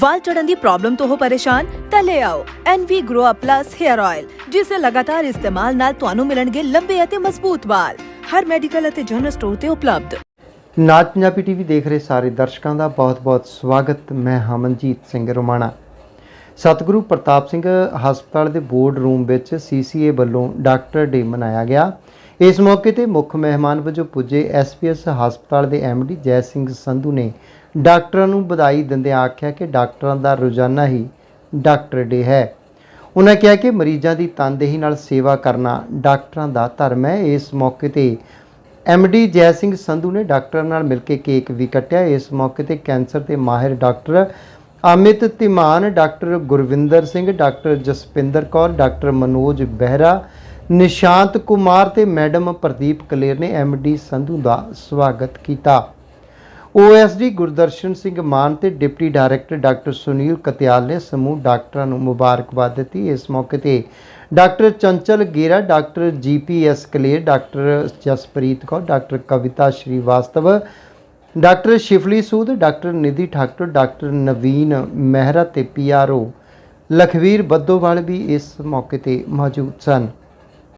ਵਾਲ ਚੜਨ ਦੀ ਪ੍ਰੋਬਲਮ ਤੋਂ ਹੋ ਪਰੇਸ਼ਾਨ, ਤਾਂ ਲੈ ਆਓ NV Grow Up Plus Hair Oil ਜਿਸ ਦੇ ਲਗਾਤਾਰ ਇਸਤੇਮਾਲ ਨਾਲ ਤੁਹਾਨੂੰ ਮਿਲਣਗੇ ਲੰਬੇ ਅਤੇ ਮਜ਼ਬੂਤ ਵਾਲ। ਹਰ ਮੈਡੀਕਲ ਅਤੇ ਜਨਰਲ ਸਟੋਰ ਤੇ ਉਪਲਬਧ। ਨਾਚ ਪੰਜਾਬੀ ਟੀਵੀ ਦੇਖ ਰਹੇ ਸਾਰੇ ਦਰਸ਼ਕਾਂ ਦਾ ਬਹੁਤ-ਬਹੁਤ ਸਵਾਗਤ। ਮੈਂ ਹਮਨਜੀਤ ਸਿੰਘ ਰੋਮਾਣਾ। ਸਤਿਗੁਰੂ ਪ੍ਰਤਾਪ ਸਿੰਘ ਹਸਪਤਾਲ ਦੇ ਬੋਰਡ ਰੂਮ ਵਿੱਚ ਸੀਸੀਏ ਵੱਲੋਂ ਡਾਕਟਰ ਡੇ ਮਨਾਇਆ ਗਿਆ। ਇਸ ਮੌਕੇ ਤੇ ਮੁੱਖ ਮਹਿਮਾਨ ਵਜੋਂ ਪੁੱਜੇ ਐਸਪੀਐਸ ਹਸਪਤਾਲ ਦੇ ਐਮਡੀ ਜੈ ਸਿੰਘ ਸੰਧੂ ਨੇ ਡਾਕਟਰਾਂ ਨੂੰ ਵਧਾਈ ਦਿੰਦਿਆਂ ਆਖਿਆ ਕਿ ਡਾਕਟਰਾਂ ਦਾ ਰੋਜ਼ਾਨਾ ਹੀ ਡਾਕਟਰ ਡੇ ਹੈ। ਉਹਨਾਂ ਕਿਹਾ ਕਿ ਮਰੀਜ਼ਾਂ ਦੀ ਤਨਦੇਹੀ ਨਾਲ ਸੇਵਾ ਕਰਨਾ ਡਾਕਟਰਾਂ ਦਾ ਧਰਮ ਹੈ। ਇਸ ਮੌਕੇ ਤੇ ਐਮਡੀ ਜੈ ਸਿੰਘ ਸੰਧੂ ਨੇ ਡਾਕਟਰਾਂ ਨਾਲ ਮਿਲ ਕੇ ਕੇਕ ਵੀ ਕੱਟਿਆ। ਇਸ ਮੌਕੇ ਤੇ ਕੈਂਸਰ ਦੇ ਮਾਹਿਰ doctor Amit Timan doctor Gurvinder Singh, doctor Jaspinder Kaur, doctor Manoj Behra Nishant Kumar ਤੇ ਮੈਡਮ ਪ੍ਰਦੀਪ ਕਲੇਰ ਨੇ ਐਮਡੀ ਸੰਧੂ ਦਾ ਸਵਾਗਤ ਕੀਤਾ। ਓਐਸਡੀ ਗੁਰਦਰਸ਼ਨ ਸਿੰਘ ਮਾਨ ਤੇ deputy director doctor Sunil Katyal ਨੇ ਸਮੂਹ ਡਾਕਟਰਾਂ ਨੂੰ ਮੁਬਾਰਕਬਾਦ ਦਿੱਤੀ। ਇਸ ਮੌਕੇ ਤੇ doctor Chanchal Gera, doctor GPS Kaler, doctor Jaspreet Kaur, doctor Kavita Srivastava, doctor Shifli Sood, doctor Nidhi Thakur, doctor Naveen Mehra ਤੇ ਪੀਆਰਓ ਲਖਵੀਰ ਬੱਦੋਵਾਲ ਵੀ ਇਸ ਮੌਕੇ ਤੇ ਮੌਜੂਦ ਸਨ।